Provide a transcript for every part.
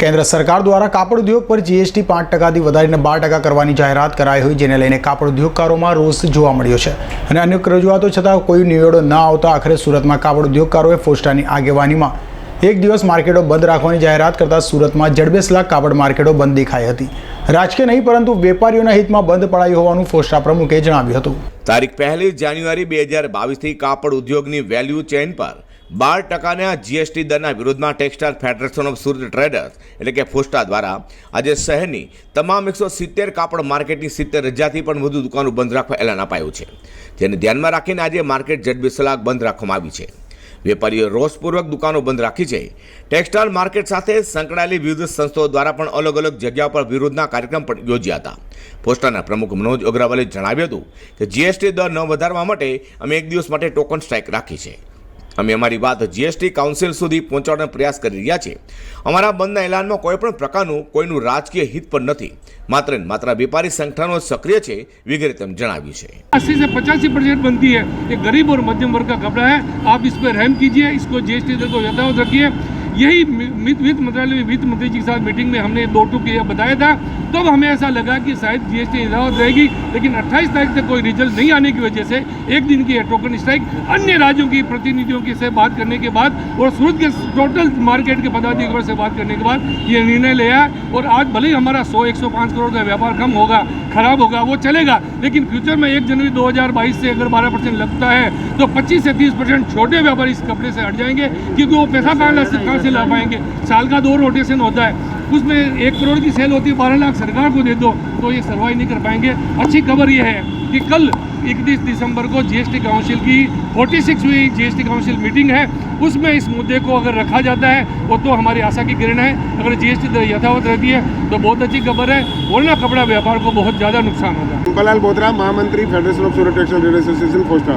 કેન્દ્ર સરકાર દ્વારા કાપડ ઉદ્યોગ પર જીએસટી પાંચ ટકાથી વધારીને બાર ટકા કરવાની જાહેરાત કરાઈ હોય જેને લઈને કાપડ ઉદ્યોગકારોમાં રોષ જોવા મળ્યો છે. અને અનેક રજૂઆતો છતાં કોઈ નિવેડો ન આવતા આખરે સુરતમાં કાપડ ઉદ્યોગકારોએ ફોસ્ટાની આગેવાનીમાં એક દિવસ માર્કેટો બંધ રાખવાની જાહેરાત કરતાં સુરતમાં જડબેસ લાખ કાપડ માર્કેટો બંધ દેખાઈ હતી. રાજકીય નહીં, પરંતુ વેપારીઓના હિતમાં બંધ પડાયું હોવાનું ફોસ્ટા પ્રમુખે જણાવ્યું હતું. તારીખ પહેલી જાન્યુઆરી બે હજાર બાવીસથી કાપડ ઉદ્યોગની વેલ્યુ ચેઇન પર બાર ટકાના જીએસટી દરના વિરોધમાં textile federation of Surat traders એટલે કે ફોસ્ટા દ્વારા આજે શહેરની તમામ એકસો સિત્તેર કાપડ માર્કેટની સિત્તેર હજારથી પણ વધુ દુકાનો બંધ રાખવા એલાન અપાયું છે. જેને ધ્યાનમાં રાખીને આજે માર્કેટ જડબી સલાક બંધ રાખવામાં આવી છે. વેપારીઓ રોષપૂર્વક દુકાનો બંધ રાખી છે. ટેક્સટાઇલ માર્કેટ સાથે સંકળાયેલી વિવિધ સંસ્થાઓ દ્વારા પણ અલગ અલગ જગ્યા પર વિરોધના કાર્યક્રમ પણ યોજ્યા હતા. પોસ્ટાના પ્રમુખ મનોજ અગ્રવાલે જણાવ્યું હતું કે, જીએસટી દર ન વધારવા માટે અમે એક દિવસ માટે ટોકન સ્ટ્રાઇક રાખી છે. અમે અમારી વાત જીએસટી કાઉન્સિલ સુધી પહોંચાડવાનો પ્રયાસ કરી રહ્યા છીએ અમારા બંધના એલાનમાં કોઈ પણ પ્રકારનું કોઈનું રાજકીય હિત પણ નથી માત્ર ને માત્ર વેપારી સંગઠનો સક્રિય છે વગેરે તેમ જણાવ્યું છે अस्सी से पचासी परसेंट बनती है ये गरीब और मध्यम वर्ग का कपड़ा है आप इस पर रहम कीजिए इसको जीएसटी दर को यथावत रखिए यही वित्त मंत्रालय में वित्त मंत्री जी के साथ मीटिंग में हमने दो टूक ये बताया था। तब तो हमें ऐसा लगा कि शायद जीएसटी यथावत रहेगी, लेकिन 28 तारीख तक कोई रिज़ल्ट नहीं आने की वजह से एक दिन की टोकन स्ट्राइक अन्य राज्यों की प्रतिनिधियों के से बात करने के बाद और सूरत के टोटल मार्केट के पदाधिकारियों से बात करने के बाद ये निर्णय लिया और आज भले ही हमारा 100 105 करोड़ का व्यापार कम होगा, खराब होगा, वो चलेगा, लेकिन फ्यूचर में एक जनवरी 2022 से अगर 12 परसेंट लगता है तो 25 से 30 परसेंट छोटे व्यापारी इस कपड़े से हट जाएँगे, क्योंकि वो पैसा कहाँ ला कहाँ से ला पाएँगे। साल का दो रोटेशन होता है। उसमें एक करोड़ की सेल होती है, बारह लाख सरकार को दे दो तो ये सर्वाइव नहीं कर पाएँगे। अच्छी खबर ये है कि कल इकतीस दिसंबर को जीएसटी काउंसिल की 46वीं जीएसटी काउंसिल मीटिंग है। उसमें इस मुद्दे को अगर रखा जाता है, वो तो हमारी आशा की किरण है। अगर जीएसटी दर यथावत रहती है तो बहुत अच्छी खबर है। वरना कपड़ा व्यापार को बहुत ज़्यादा नुकसान होगा। अंबालाल बोत्रा महामंत्री federation of Surat textile association पोस्टा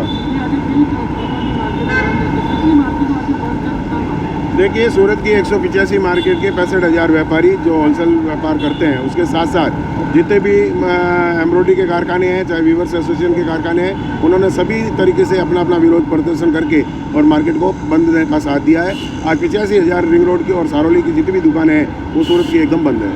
देखिए सूरत की एक मार्केट के पैंसठ हज़ार व्यापारी जो होलसेल व्यापार करते हैं उसके साथ साथ जितने भी एम्ब्रॉयडरी के कारखाने हैं चाहे वीवर्स एसोसिएशन के कारखाने हैं उन्होंने सभी तरीके से अपना अपना विरोध प्रदर्शन करके और मार्केट को बंद देने का साथ दिया है। आज पिचासी हज़ार रिंग रोड की और सारोली की जितनी भी दुकानें हैं वो सूरत की एकदम बंद है?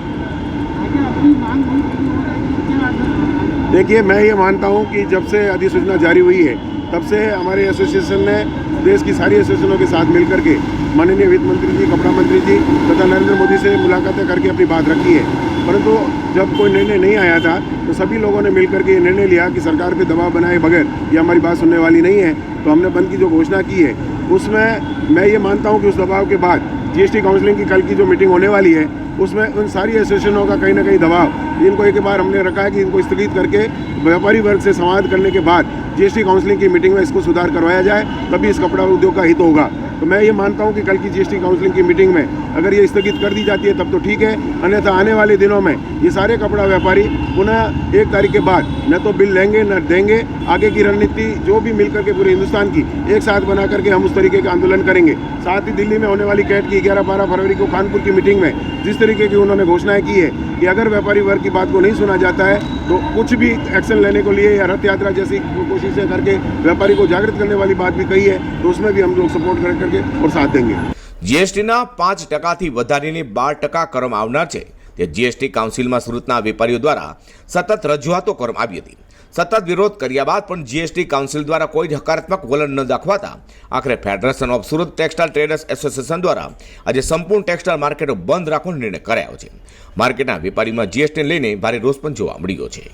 देखिए मैं ये मानता हूँ कि जब से अधिसूचना जारी हुई है तब से हमारे एसोसिएशन ने देश की सारी एसोसिएशनों के साथ मिलकर के माननीय वित्त मंत्री जी, कपड़ा मंत्री जी तथा नरेंद्र मोदी से मुलाकातें करके अपनी बात रखी है। परंतु जब कोई निर्णय नहीं आया था तो सभी लोगों ने मिलकर के ये निर्णय लिया कि सरकार पे दबाव बनाए बगैर ये हमारी बात सुनने वाली नहीं है। तो हमने बंद की जो घोषणा की है, उसमें मैं ये मानता हूँ कि उस दबाव के बाद जीएसटी काउंसलिंग की कल की जो मीटिंग होने वाली है, उसमें उन सारी एसोसिएशनों का कहीं ना कहीं दबाव, इनको एक बार हमने रखा है कि इनको स्थगित करके व्यापारी वर्ग से संवाद करने के बाद जीएसटी काउंसलिंग की मीटिंग में इसको सुधार करवाया जाए, तभी इस कपड़ा उद्योग का हित होगा। तो मैं ये मानता हूँ कि कल की जीएसटी काउंसलिंग की मीटिंग में अगर ये स्थगित कर दी जाती है, तब तो ठीक है। अन्यथा आने वाले दिनों में ये सारे कपड़ा व्यापारी पुनः एक तारीख के बाद न तो बिल लेंगे, न देंगे। आगे की रणनीति जो भी मिलकर के पूरे हिंदुस्तान की एक साथ बना करके हम उस तरीके का आंदोलन करेंगे। साथ ही दिल्ली में होने वाली कैट की ग्यारह बारह फरवरी को कानपुर की मीटिंग में जिस तरीके की उन्होंने घोषणाएँ की है कि अगर व्यापारी वर्ग की बात को नहीं सुना जाता है तो कुछ भी एक्शन लेने को लिए या रथ यात्रा जैसी कोशिशें करके व्यापारी को जागृत करने वाली बात भी कही है तो उसमें भी हम लोग सपोर्ट कर करके और साथ देंगे જીએસટીના પાંચ ટકાથી વધારીને બાર ટકા કરવામાં આવનાર છે તે જીએસટી કાઉન્સિલમાં સુરતના વેપારીઓ દ્વારા સતત રજૂઆતો કરવામાં આવી હતી સતત વિરોધ કર્યા બાદ પણ જીએસટી કાઉન્સિલ દ્વારા કોઈ હકારાત્મક વલણ ન દાખવાતા. આખરે federation of Surat textile traders association દ્વારા આજે સંપૂર્ણ ટેક્સટાઇલ માર્કેટો બંધ રાખવાનો નિર્ણય કરાયો છે. માર્કેટના વેપારીમાં જીએસટીને લઈને ભારે રોષ પણ જોવા મળ્યો છે.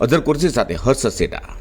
અધર કુર્સી સાથે હર્ષ સેટા.